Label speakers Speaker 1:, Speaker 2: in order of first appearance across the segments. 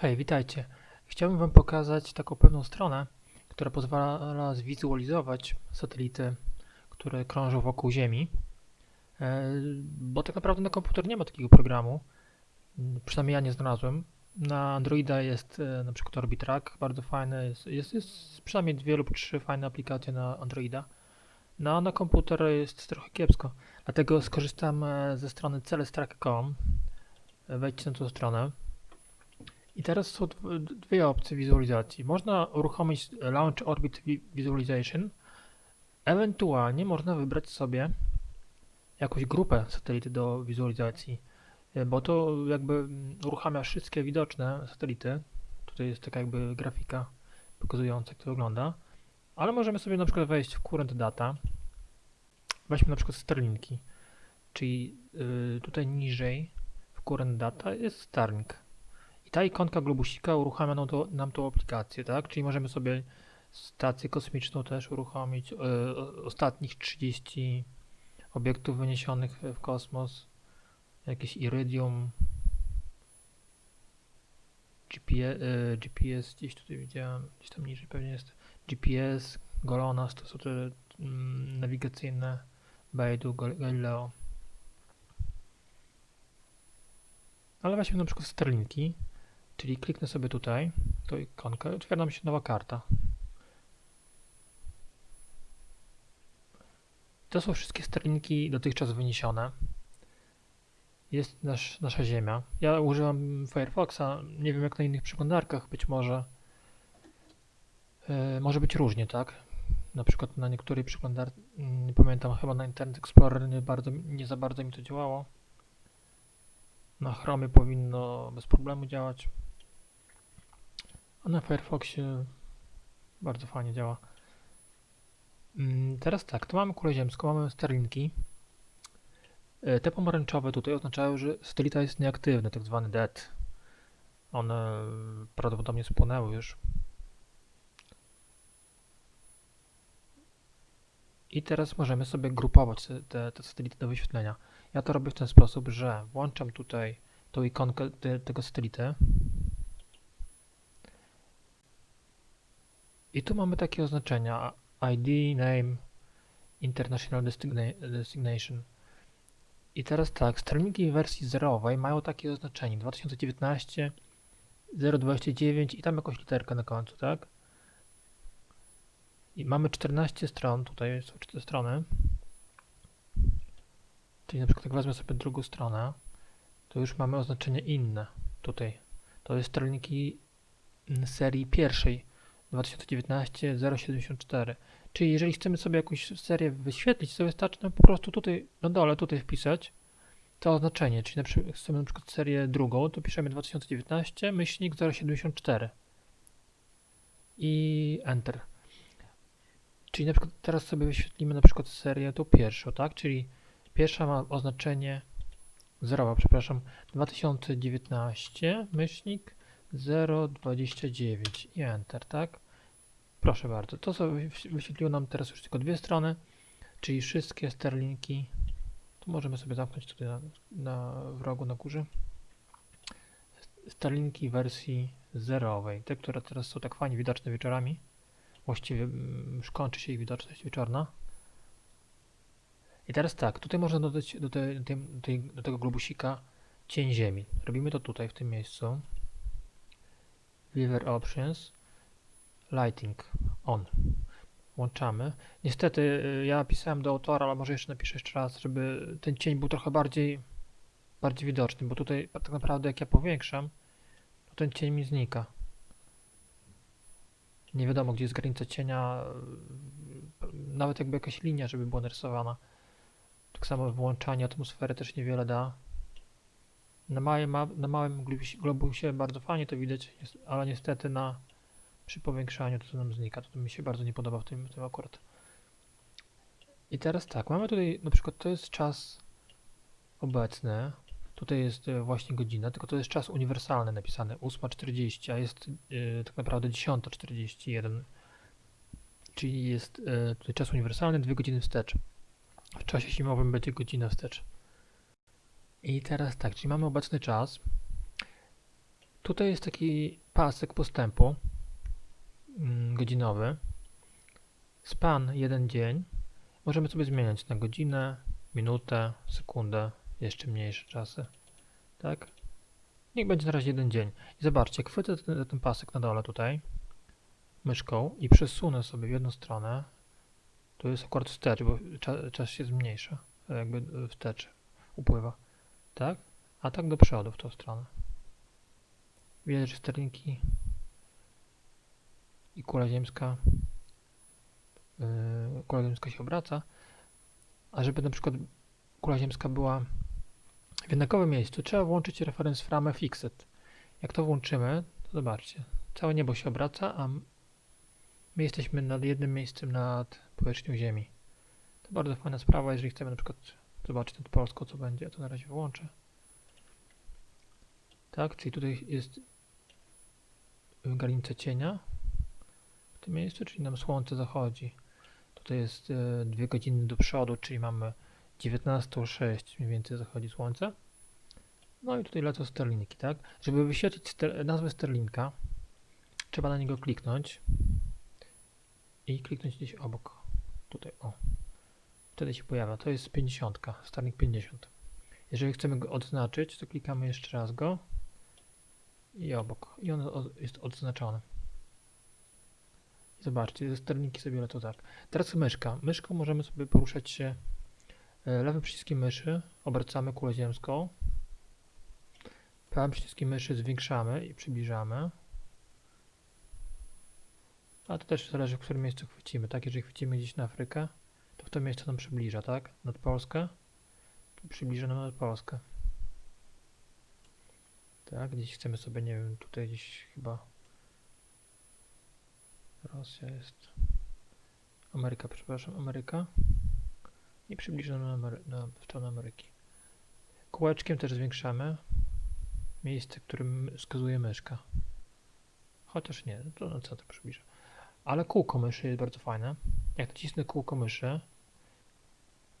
Speaker 1: Hej, witajcie. Chciałbym Wam pokazać taką pewną stronę, która pozwala zwizualizować satelity, które krążą wokół Ziemi. E, Bo tak naprawdę na komputer nie ma takiego programu. Przynajmniej ja nie znalazłem. Na Androida jest e, na przykład Orbitrack, bardzo fajny. Jest, jest, jest przynajmniej dwie lub trzy fajne aplikacje na Androida. No, na komputer jest trochę kiepsko. Dlatego skorzystam e, ze strony celestrack.com. Wejdźcie na tą stronę. I teraz są dw- dwie opcje wizualizacji. Można uruchomić Launch Orbit Vi- Visualization, ewentualnie można wybrać sobie jakąś grupę satelity do wizualizacji, e, bo to jakby uruchamia wszystkie widoczne satelity. Tutaj jest taka jakby grafika pokazująca, jak to wygląda. Ale możemy sobie na przykład wejść w Current Data. Weźmy na przykład Starlinki, czyli y, tutaj niżej w Current Data jest Starlink. I ta ikonka globusika uruchamia nam, to, nam tą aplikację, tak? Czyli możemy sobie stację kosmiczną też uruchomić, e, ostatnich 30 obiektów wyniesionych w kosmos, jakieś Iridium, GPS, e, GPS gdzieś tutaj widziałem, gdzieś tam niżej pewnie jest GPS, GLONASS, to są te mm, nawigacyjne Beidou, Gal- Galileo. Ale weźmy na przykład Starlinki. Czyli kliknę sobie tutaj, tą ikonkę, otwiera nam się nowa karta. To są wszystkie sterlinki dotychczas wyniesione. Jest nasz, nasza Ziemia. Ja używam Firefoxa, nie wiem jak na innych przeglądarkach, być może e, może być różnie, tak? Na przykład na niektórej przeglądarce, nie pamiętam, chyba na Internet Explorer nie, bardzo, nie za bardzo mi to działało. Na Chromie powinno bez problemu działać. A na Firefoxie bardzo fajnie działa. Mm, Teraz tak, tu mamy kulę ziemską, mamy sterlinki. E, Te pomarańczowe tutaj oznaczają, że satelita jest nieaktywny, tak zwany dead. One prawdopodobnie spłonęły już. I teraz możemy sobie grupować te, te satelity do wyświetlenia. Ja to robię w ten sposób, że włączam tutaj tą ikonkę te, tego satelity. I tu mamy takie oznaczenia ID, name, international designation. I teraz tak, w wersji zerowej mają takie oznaczenie 2019 029 i tam jakąś literkę na końcu, tak? I mamy 14 stron, tutaj są 4 strony. Czyli na przykład jak wezmę sobie drugą stronę, to już mamy oznaczenie inne tutaj. To jest stroniki serii pierwszej 2019 074. Czyli jeżeli chcemy sobie jakąś serię wyświetlić, to wystarczy nam po prostu tutaj na dole tutaj wpisać to oznaczenie. Czyli na przykład chcemy na przykład serię drugą, to piszemy 2019 myślnik 074 i Enter. Czyli na przykład teraz sobie wyświetlimy na przykład serię tą pierwszą, tak? Czyli pierwsza ma oznaczenie zerowa, przepraszam, 2019 myślnik 029 i Enter, tak? Proszę bardzo, to sobie wyś- wyświetliło nam teraz już tylko dwie strony, czyli wszystkie sterlinki. Tu możemy sobie zamknąć tutaj na, na w rogu na górze. Sterlinki wersji zerowej, te, które teraz są tak fajnie widoczne wieczorami. Właściwie mm, już kończy się ich widoczność wieczorna. I teraz tak, tutaj można dodać do, do, do tego globusika cień ziemi. Robimy to tutaj, w tym miejscu. Viewer Options. Lighting on. Włączamy. Niestety y, ja pisałem do autora, ale może jeszcze napiszę jeszcze raz, żeby ten cień był trochę bardziej bardziej widoczny, bo tutaj tak naprawdę jak ja powiększam, to ten cień mi znika. Nie wiadomo gdzie jest granica cienia, y, nawet jakby jakaś linia, żeby była narysowana. Tak samo włączanie atmosfery też niewiele da. Na małym, ma- na małym globusie- bardzo fajnie to widać, ale niestety na przy powiększaniu to, to nam znika. To, mi się bardzo nie podoba w tym, w tym akurat. I teraz tak, mamy tutaj na przykład to jest czas obecny. Tutaj jest e, właśnie godzina, tylko to jest czas uniwersalny napisany 8.40, a jest e, tak naprawdę 10.41. Czyli jest e, tutaj czas uniwersalny, dwie godziny wstecz. W czasie zimowym będzie godzina wstecz. I teraz tak, czyli mamy obecny czas. Tutaj jest taki pasek postępu mm, godzinowy. Span jeden dzień. Możemy sobie zmieniać na godzinę, minutę, sekundę, jeszcze mniejsze czasy. Tak? Niech będzie na razie jeden dzień. I zobaczcie, chwycę ten, ten pasek na dole tutaj myszką i przesunę sobie w jedną stronę. Tu jest akurat wstecz, bo cza, czas się zmniejsza, jakby wstecz upływa. Tak? A tak do przodu w tą stronę. Widać, że sterlinki i kula ziemska yy, kula ziemska się obraca, a żeby na przykład kula ziemska była w jednakowym miejscu, trzeba włączyć reference frame fixed. Jak to włączymy, to zobaczcie, całe niebo się obraca, a my jesteśmy nad jednym miejscem nad powierzchnią Ziemi. To bardzo fajna sprawa, jeżeli chcemy na przykład zobaczyć nad Polską, co będzie, to na razie wyłączę. Tak, czyli tutaj jest granica cienia w tym miejscu, czyli nam słońce zachodzi. Tutaj jest e, dwie godziny do przodu, czyli mamy 19.06 mniej więcej zachodzi słońce. No i tutaj lecą sterlinki, tak? Żeby wyświetlić ster nazwę sterlinka, trzeba na niego kliknąć i kliknąć gdzieś obok. Tutaj, o. Wtedy się pojawia. To jest 50, Starlink 50. Jeżeli chcemy go odznaczyć, to klikamy jeszcze raz go i obok. I on jest odznaczony. Zobaczcie, sterlinki sobie lecą tak. Teraz myszka. Myszką możemy sobie poruszać się e, lewym przyciskiem myszy, obracamy kulę ziemską. Prawym przyciskiem myszy zwiększamy i przybliżamy. A to też zależy, w którym miejscu chwycimy, tak? Jeżeli chwycimy gdzieś na Afrykę, to w to miejsce nam przybliża, tak? Nad Polskę, to przybliża nam nad Polskę. Tak, gdzieś chcemy sobie, nie wiem, tutaj gdzieś chyba Rosja jest. Ameryka, przepraszam, Ameryka. I przybliża nam na, Amery- na stronę Ameryki. Kółeczkiem też zwiększamy miejsce, którym wskazuje myszka. Chociaż nie, no to na co to przybliża. Ale kółko myszy jest bardzo fajne. Jak nacisnę kółko myszy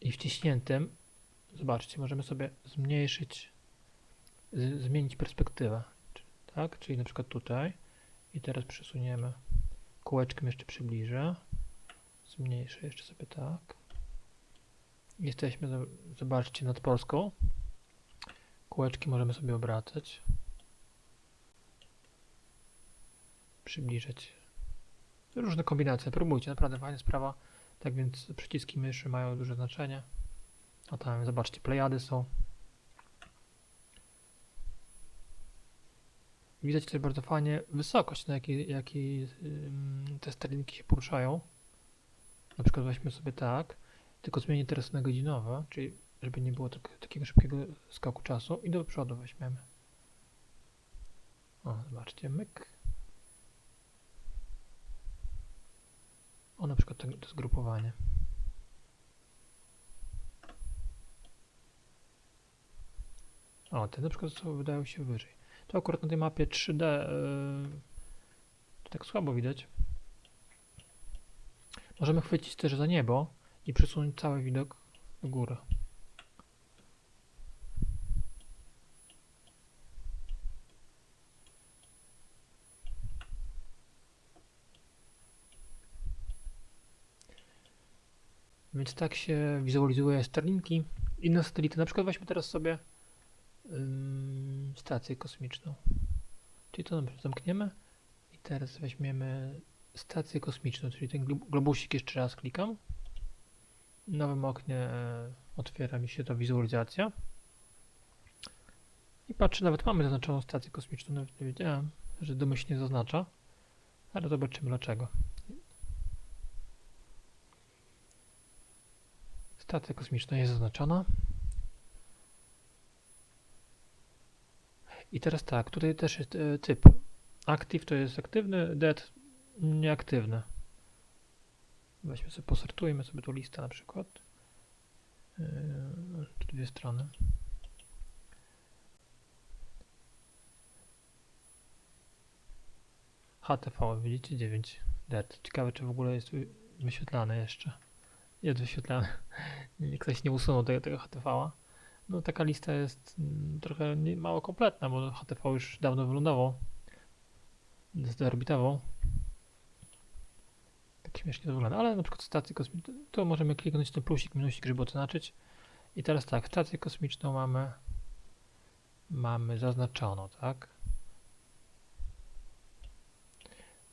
Speaker 1: i wciśniętym, zobaczcie, możemy sobie zmniejszyć, zmienić perspektywę. Tak? Czyli na przykład tutaj i teraz przesuniemy kółeczkiem jeszcze przybliżę. Zmniejszę jeszcze sobie tak. Jesteśmy, zo- zobaczcie, nad Polską. Kółeczki możemy sobie obracać. Przybliżać. Różne kombinacje. Próbujcie, naprawdę fajna sprawa. Tak więc przyciski myszy mają duże znaczenie. A tam zobaczcie, plejady są. Widać też bardzo fajnie wysokość, na jakiej, ym, te sterlinki się poruszają. Na przykład weźmy sobie tak, tylko zmienię teraz na godzinowe, czyli żeby nie było tak, takiego szybkiego skoku czasu i do przodu weźmiemy. O, zobaczcie, myk. O, na przykład to, zgrupowanie. O, te na przykład wydają się wyżej. To akurat na tej mapie 3D yy, to tak słabo widać. Możemy chwycić też za niebo i przesunąć cały widok do góry. Więc tak się wizualizuje sterlinki. Inne satelity, na przykład weźmy teraz sobie stację kosmiczną. Czyli to zamkniemy i teraz weźmiemy stację kosmiczną, czyli ten glo- globusik jeszcze raz klikam. W nowym oknie e, otwiera mi się ta wizualizacja. I patrzę, nawet mamy zaznaczoną stację kosmiczną, nawet nie wiedziałem, że domyślnie zaznacza. Ale zobaczymy dlaczego. Stacja kosmiczna jest zaznaczona. I teraz tak, tutaj też jest e, typ. Active to jest aktywny, dead nieaktywny. Weźmy sobie, posortujmy sobie tu listę na przykład. Yy, dwie strony. HTV, widzicie? 9 dead. Ciekawe, czy w ogóle jest wy- wyświetlane jeszcze. Jest wyświetlane. Ktoś nie usunął tego, tego HTV-a. No taka lista jest mm, trochę mało kompletna, bo HTV już dawno wylądował. Zdeorbitował. Tak śmiesznie to wygląda, ale na przykład stację kosmiczną, to możemy kliknąć ten plusik, minusik, żeby oznaczyć. I teraz tak, stację kosmiczną mamy mamy zaznaczono, tak?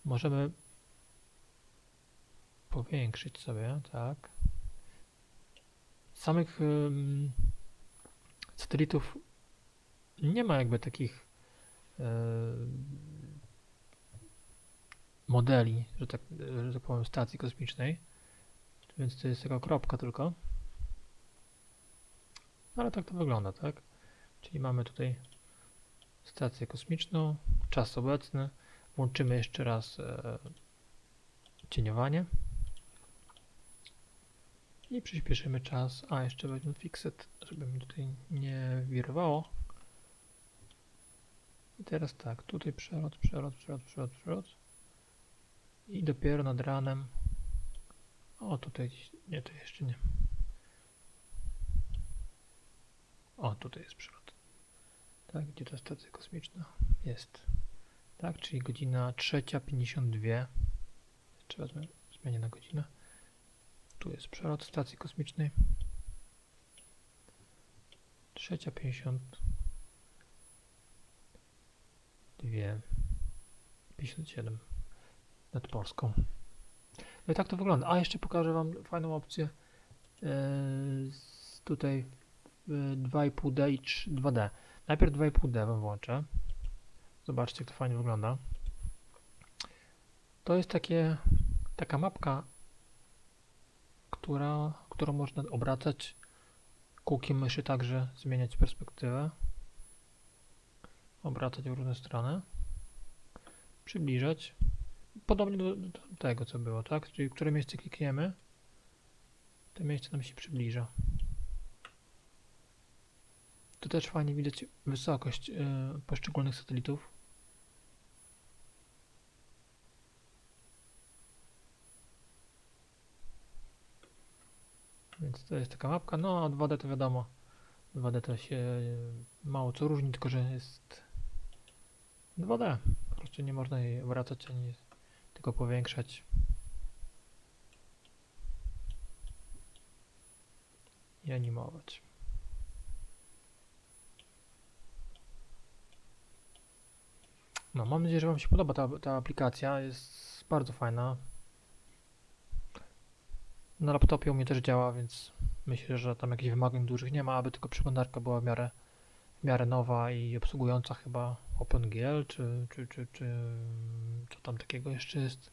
Speaker 1: Możemy powiększyć sobie, tak? Samych satelitów nie ma jakby takich yy, modeli, że tak, że tak powiem, stacji kosmicznej, więc to jest taka kropka tylko. Ale tak to wygląda, tak? Czyli mamy tutaj stację kosmiczną, czas obecny. Włączymy jeszcze raz e, cieniowanie. I przyspieszymy czas. A, jeszcze weźmy fixed, żeby mi tutaj nie wirowało. I teraz tak, tutaj przelot, przelot, przelot, przelot, przelot. I dopiero nad ranem. O, tutaj, nie, to jeszcze nie. O, tutaj jest przelot. Tak, gdzie ta stacja kosmiczna jest. Tak, czyli godzina 3.52. Jeszcze wezmę, zmienię na godzinę. Tu jest przelot stacji kosmicznej. 3.52. 57 nad Polską. No i tak to wygląda. A jeszcze pokażę Wam fajną opcję. Yy, tutaj w 2,5D i 3, 2D. Najpierw 2,5D wam włączę. Zobaczcie, jak to fajnie wygląda. To jest takie, taka mapka, która, którą można obracać kółkiem myszy, także zmieniać perspektywę. Obracać w różne strony. Przybliżać. Podobnie do, do tego, co było, tak? Czyli które miejsce klikniemy, to miejsce nam się przybliża. Tu też fajnie widać wysokość y, poszczególnych satelitów. Więc to jest taka mapka. No, od 2D to wiadomo. 2D to się y, mało co różni, tylko że jest 2D. Po prostu nie można jej obracać ani tylko powiększać. I animować. No, mam nadzieję, że Wam się podoba ta, ta aplikacja. Jest bardzo fajna. Na laptopie u mnie też działa, więc myślę, że tam jakichś wymagań dużych nie ma, aby tylko przeglądarka była w miarę, w miarę nowa i obsługująca chyba OpenGL, czy, czy, czy, czy co tam takiego jeszcze jest.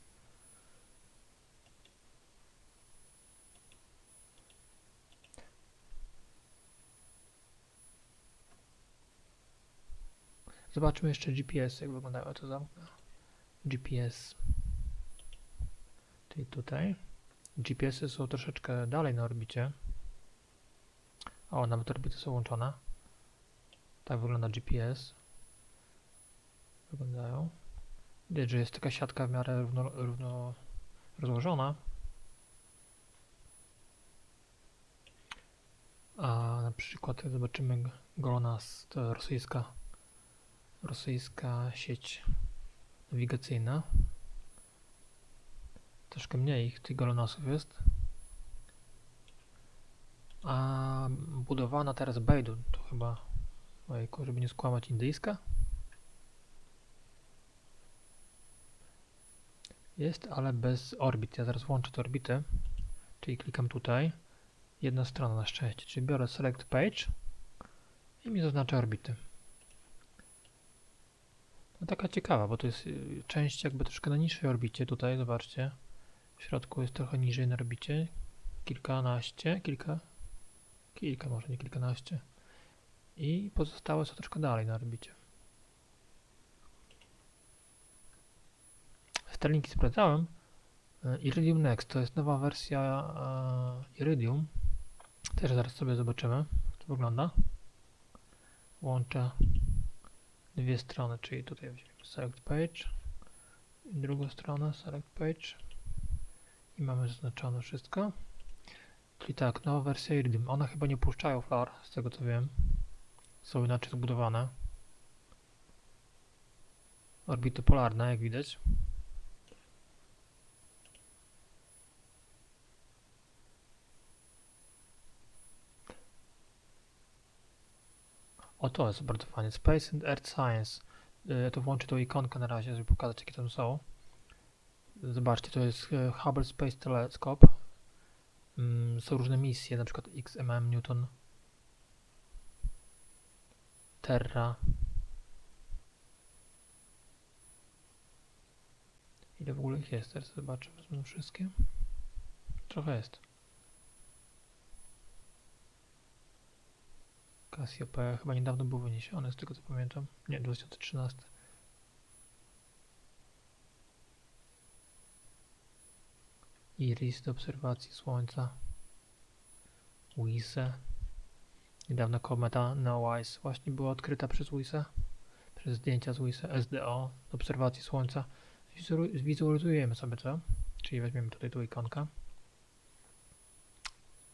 Speaker 1: Zobaczmy jeszcze GPS, jak wyglądają to zamknę. GPS. Czyli tutaj. GPS-y są troszeczkę dalej na orbicie. O, nawet orbity są łączone. Tak wygląda GPS. Wyglądają. Widać, że jest taka siatka w miarę równo, równo rozłożona. A na przykład zobaczymy GLONASS, to rosyjska rosyjska sieć nawigacyjna. Troszkę mniej ich tych golonasów jest. A budowana teraz Beidou, to chyba, ojejku, żeby nie skłamać, indyjska? Jest, ale bez orbit. Ja zaraz włączę te orbity, czyli klikam tutaj. Jedna strona na szczęście, czyli biorę Select Page i mi zaznacza orbity. No taka ciekawa, bo to jest y, część jakby troszkę na niższej orbicie tutaj, zobaczcie. W środku jest trochę niżej na orbicie. Kilkanaście, kilka, kilka może nie kilkanaście. I pozostałe są troszkę dalej na orbicie. Starlinki sprawdzałem. Y, Iridium Next to jest nowa wersja e, Iridium. Też zaraz sobie zobaczymy, jak to wygląda. Łączę dwie strony, czyli tutaj select page i drugą stronę select page i mamy zaznaczone wszystko. Czyli tak, nowa wersja Iridium. One chyba nie puszczają flar, z tego co wiem. Są inaczej zbudowane. Orbity polarne, jak widać. O, to jest bardzo fajnie. Space and Earth Science. Y, to włączę tą ikonkę na razie, żeby pokazać, jakie tam są. Zobaczcie, to jest e, Hubble Space Telescope. Mm, Są różne misje, na przykład XMM, Newton, Terra. Ile w ogóle ich jest? Teraz zobaczę, wezmę wszystkie. Trochę jest. Cassiopeia chyba niedawno był wyniesiony, z tego co pamiętam. Nie, 2013. Iris do obserwacji Słońca. WISE. Niedawno kometa Neowise właśnie była odkryta przez WISE. Przez zdjęcia z WISE. SDO do obserwacji Słońca. Zwizualizujemy sobie to. Czyli weźmiemy tutaj tą ikonkę.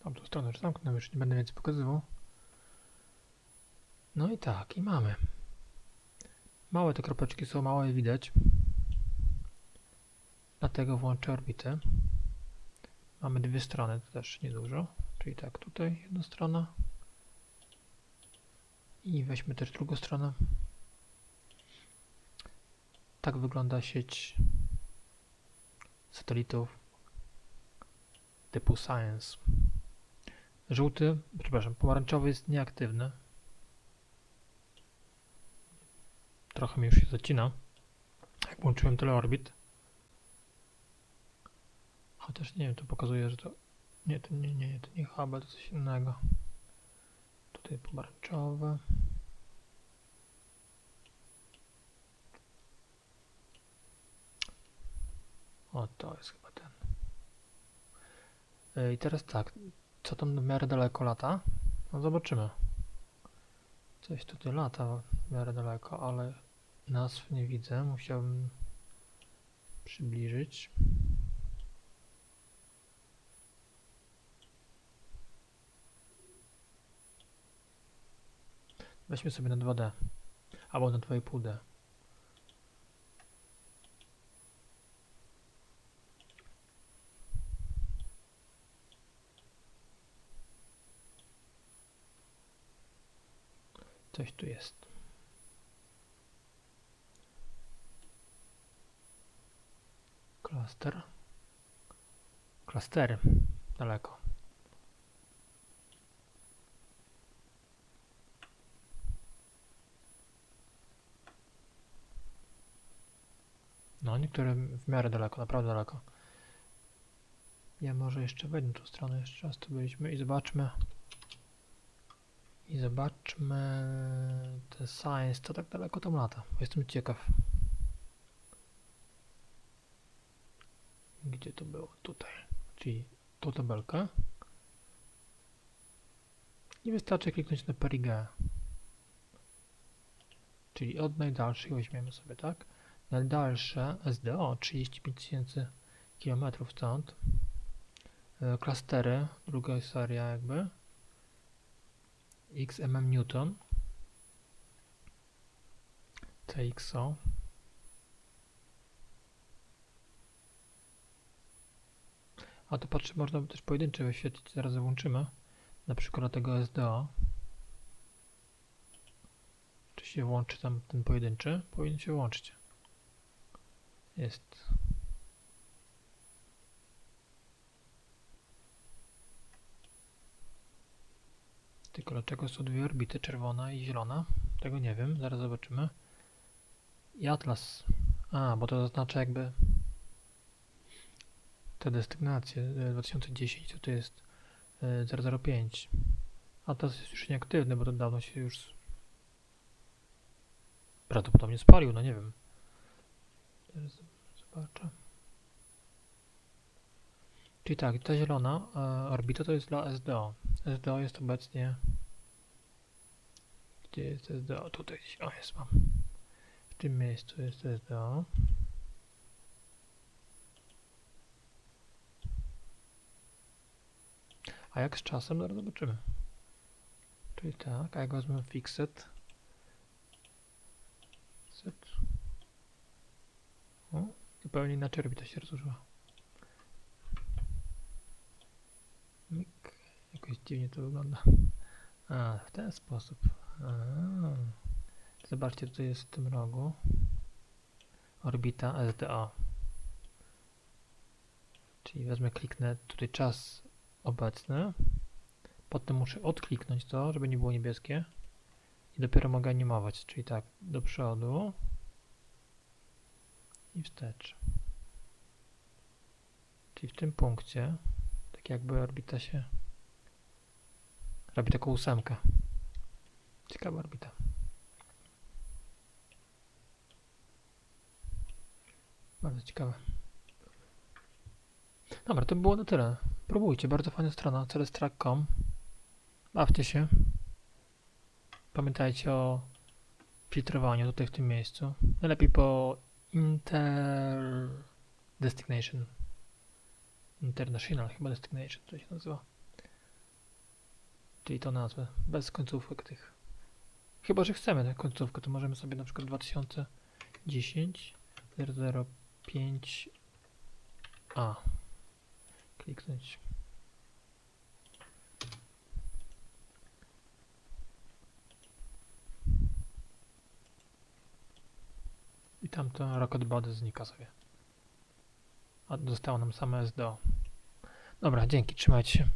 Speaker 1: Tamtą stronę już zamknę, już nie będę więcej pokazywał. No i tak, i mamy. Małe te kropeczki są, małe widać. Dlatego włączę orbitę. Mamy dwie strony, to też niedużo. Czyli tak, tutaj jedna strona. I weźmy też drugą stronę. Tak wygląda sieć satelitów typu Science. Żółty, przepraszam, pomarańczowy jest nieaktywny. Trochę mi już się zacina. Jak włączyłem teleorbit. Chociaż nie wiem, to pokazuje, że to... Nie, to nie, nie, to nie Hubble, to coś innego. Tutaj pomarańczowe. O, to jest chyba ten. E, I teraz tak, co tam w miarę daleko lata? No zobaczymy. Coś tutaj lata w miarę daleko, ale nazw nie widzę. Musiałbym przybliżyć. Weźmy sobie na 2D. Albo na 2,5D. Coś tu jest. Klaster. Klastery. Daleko. No, niektóre w miarę daleko, naprawdę daleko. Ja może jeszcze wejdę tą stronę, jeszcze raz tu byliśmy i zobaczmy. I zobaczmy te science, co tak daleko tam lata. Bo jestem ciekaw. Gdzie to było? Tutaj. Czyli tą tabelkę. I wystarczy kliknąć na Perigea. Czyli od najdalszych weźmiemy sobie, tak? Najdalsze SDO 35 tysięcy kilometrów stąd. E, Klastery, druga seria jakby. XMM Newton. TXO. A to patrzę, można by też pojedyncze wyświetlić, zaraz załączymy. Na przykład tego SDO. Czy się włączy tam ten pojedynczy? Powinien się włączyć. Jest. Tylko dlaczego są dwie orbity, czerwona i zielona? Tego nie wiem, zaraz zobaczymy. I Atlas. A, bo to zaznacza jakby te destygnacje. e, 2010 to, to jest e, 005. Atlas jest już nieaktywny, bo to dawno się już prawdopodobnie spalił, no nie wiem. Teraz zobaczę. Czyli tak, ta zielona e, orbita to jest dla SDO. SDO jest obecnie. Gdzie jest SDO? Tutaj. O, jest mam. W tym miejscu jest SDO. A jak z czasem, zaraz zobaczymy. Czyli tak, a jak wezmę fixed. O, zupełnie inaczej orbita się rozłożyła. Jakoś dziwnie to wygląda. A, w ten sposób. A. Zobaczcie, tutaj jest w tym rogu orbita SDA. Czyli wezmę, kliknę tutaj czas obecny. Potem muszę odkliknąć to, żeby nie było niebieskie. I dopiero mogę animować. Czyli tak, do przodu i wstecz. Czyli w tym punkcie, tak jakby orbita się robi taką ósemkę. Ciekawa orbita. Bardzo ciekawe. Dobra, to było na tyle. Próbujcie, bardzo fajna strona, celestrak.com. Bawcie się. Pamiętajcie o filtrowaniu tutaj w tym miejscu. Najlepiej po Inter Destination. International chyba Destination to się nazywa. Czyli to nazwę, bez końcówek tych. Chyba, że chcemy tę końcówkę, to możemy sobie na przykład 2010 005 A kliknąć. I tamto rocket body znika sobie. A zostało nam same SDO. Dobra, dzięki, trzymajcie się.